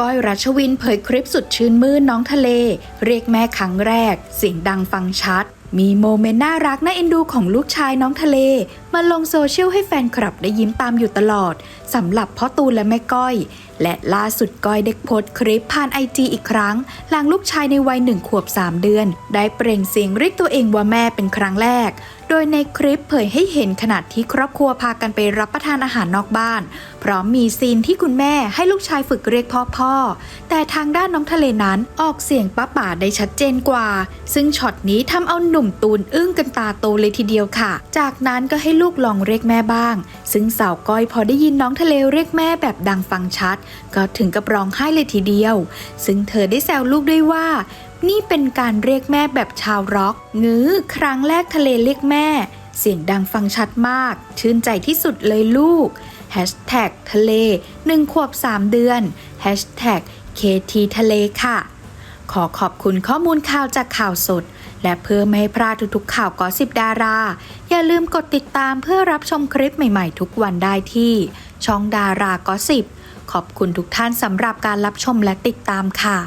ก้อยรัชวินเผยคลิปสุดชื่นมื่นน้องทะเล เรียกแม่ครั้งแรก เสียงดังฟังชัด มีโมเมนต์น่ารักน่าเอ็นดูของลูกชายน้องทะเล มาลงโซเชียลให้แฟนคลับได้ยิ้มตามอยู่ตลอดสำหรับพ่อตูนและแม่ก้อย และล่าสุดก้อยได้โพสคลิปผ่านไอจีอีกครั้ง หลังลูกชายในวัยหนึ่งขวบ 3 เดือน ได้เปล่งเสียงเรียกตัวเองว่าแม่เป็นครั้งแรกโดยในคลิปเผยให้เห็นขณะที่ครอบครัวพากันไปรับประทานอาหารนอกบ้าน พร้อมมีซีนที่คุณแม่ให้ลูกชายฝึกเรียกพ่อพ่อ แต่ทางด้านน้องทะเลนั้นออกเสียงป้าป่าได้ชัดเจนกว่า ซึ่งช็อตนี้ทำเอาหนุ่มตูนอึ้งกันตาโตเลยทีเดียวค่ะ จากนั้นก็ให้ลูกลองเรียกแม่บ้าง ซึ่งสาวก้อยพอได้ยินน้องทะเลเรียกแม่แบบดังฟังชัด ก็ถึงกับร้องไห้เลยทีเดียว ซึ่งเธอได้แซวลูกด้วยว่า นี่เป็นการเรียกแม่แบบชาวร็อกงื้อครั้งแรกทะเลเรียกแม่ เสียงดังฟังชัดมาก ชื่นใจที่สุดเลยลูกทะเล1ขวบ 3 เดือน KT ทะเลค่ะ ขอขอบคุณข้อมูลข่าวจากข่าวสด และเพื่อไม่ให้พลาดทุกๆข่าวกอสิบดารา อย่าลืมกดติดตามเพื่อรับชมคลิปใหม่ๆ ทุกวันได้ที่ ช่องดารากอสิบขอบคุณทุกท่านสำหรับการรับชมและติดตามค่ะ